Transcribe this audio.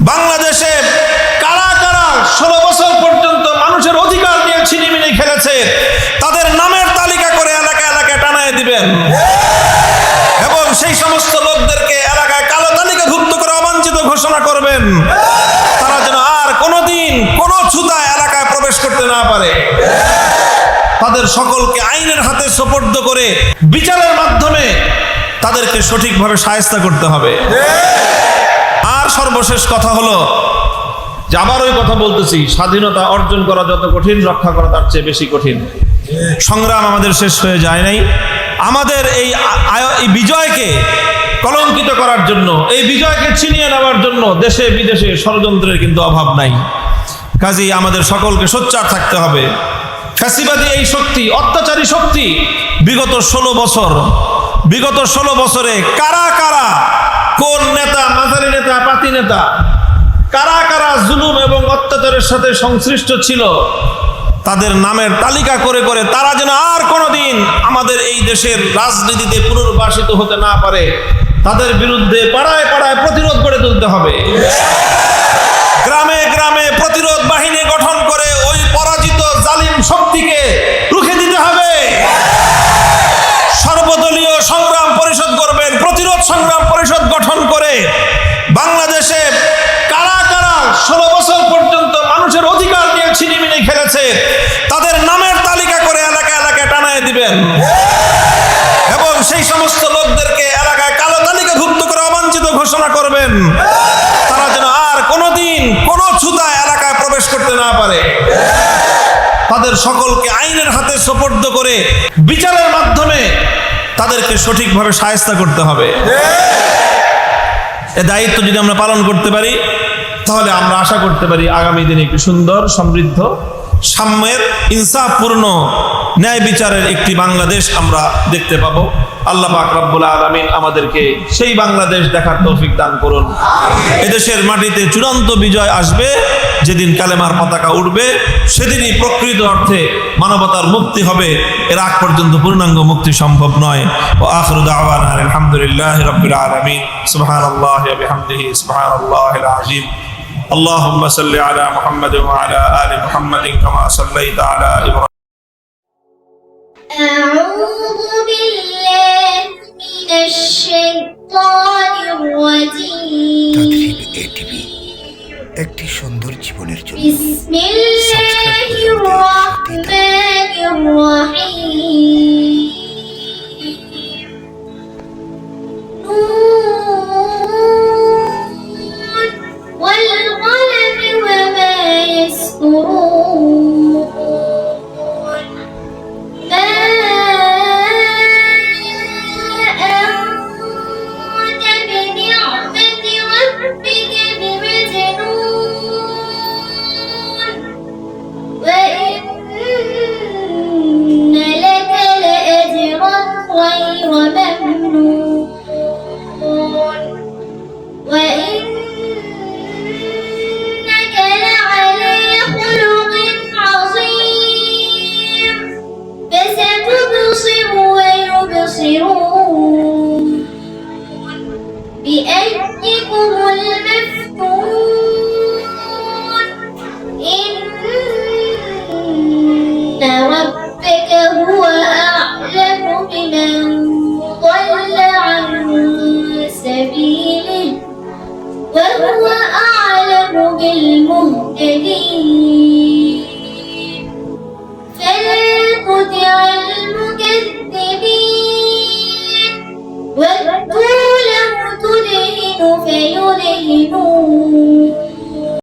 বাংলাদেশে কারা কারা ষোলো বছর পর্যন্ত মানুষের অধিকার নিয়ে ছিনিমিনি খেলেছে, তাদের নামের তালিকা করে এলাকা এলাকায় টানায় দিবেন। এবং সেই সমস্ত লোকদেরকে এলাকায় কালো তালিকাভুক্ত করে অবাঞ্ছিত ঘোষণা করবেন। তারা যেন আর কোনোদিন কোনো ছুতা এলাকায় প্রবেশ করতে না পারে। তাদের সকলকে আইনের হাতে সোপর্দ করে বিচারের মাধ্যমে তাদেরকে সঠিকভাবে সায়স্তা করতে হবে। সর্বশেষ কথা হলো যে আবার ওই কথা বলতেছি, স্বাধীনতা অর্জন করা যত কঠিন, রক্ষা করা তার চেয়ে বেশি কঠিন। সংগ্রাম আমাদের শেষ হয়ে যায় নাই। আমাদের এই বিজয়কে কলঙ্কিত করার জন্য, এই বিজয়কে ছিনিয়ে নেওয়ার জন্য দেশে বিদেশে ষড়যন্ত্রের কিন্তু অভাব নাই। কাজেই আমাদের সকলকে সোচ্চার থাকতে হবে। ফ্যাসিবাদী এই শক্তি, অত্যাচারী শক্তি, বিগত ষোলো বছর, বিগত ষোলো বছরে কারা কারা কোন নেতা, মাঝারি নেতা, পাতি নেতা? কারা কারা জুলুম এবং অত্যাচারের সাথে সংশ্লিষ্ট ছিল? তাদের নামের তালিকা করে করে তারা যেন আর কোনোদিন আমাদের এই দেশের রাজনীতিতে পুনর্বাসিত হতে না পারে। তাদের বিরুদ্ধে পাড়ায় পাড়ায় প্রতিরোধ গড়ে তুলতে হবে। গ্রামে গ্রামে প্রতিরোধ বাহিনী গঠন করে ওই পরাজিত জালিম শক্তিকে রুখে দিতে হবে। সর্বদলীয় সংগ্রাম পরিষদ করবেন প্রতিরোধ সংগ্রাম গঠন করে বাংলাদেশে কারা কারা ষোলো বছর পর্যন্ত মানুষের অধিকার নিয়ে ছিনিমিনি খেলেছে, তাদের নামের তালিকা করে এলাকা এলাকায় টানায় দিবেন। এবং সেই সমস্ত লোকদেরকে এলাকায় কালো তালিকাভুক্ত করে অবাঞ্ছিত ঘোষণা করবেন। তারা যেন আর কোনোদিন কোনো ছুতা এলাকায় প্রবেশ করতে না পারে। তাদের সকলকে আইনের হাতে সোপর্দ করে বিচারের মাধ্যমে তাদেরকে সঠিকভাবে সায়স্তা করতে হবে। এ দায়িত্ব যদি আমরা পালন করতে পারি, তাহলে আমরা আশা করতে পারি আগামী দিনে একটি সুন্দর, সমৃদ্ধ, সাম্যের, ইনসাফপূর্ণ ন্যায় বিচারের একটি বাংলাদেশ আমরা দেখতে পাব। আল্লাহ পাক রব্বুল আলামিন আমাদেরকে সেই বাংলাদেশ দেখার তৌফিক দান করুন। এদেশের মাটিতে চূড়ান্ত বিজয় আসবে। যেদিন কালেমার পতাকা উঠবে সেদিনই প্রকৃত অর্থে মানবতার মুক্তি হবে এর আগ পর্যন্ত পূর্ণাঙ্গ মুক্তি সম্ভব নয় ও আখরু দাওয়ানা আলহামদুলিল্লাহ রাব্বিল আলামিন সুবহানাল্লাহি ওয়া বিহামদিহি সুবহানাল্লাহিল আযীম اللهم صل على محمد وعلى آل محمد كما صليت على إبراهيم أعوذ بالله من الشيطان الرجيم সুন্দর জীবনের জন্য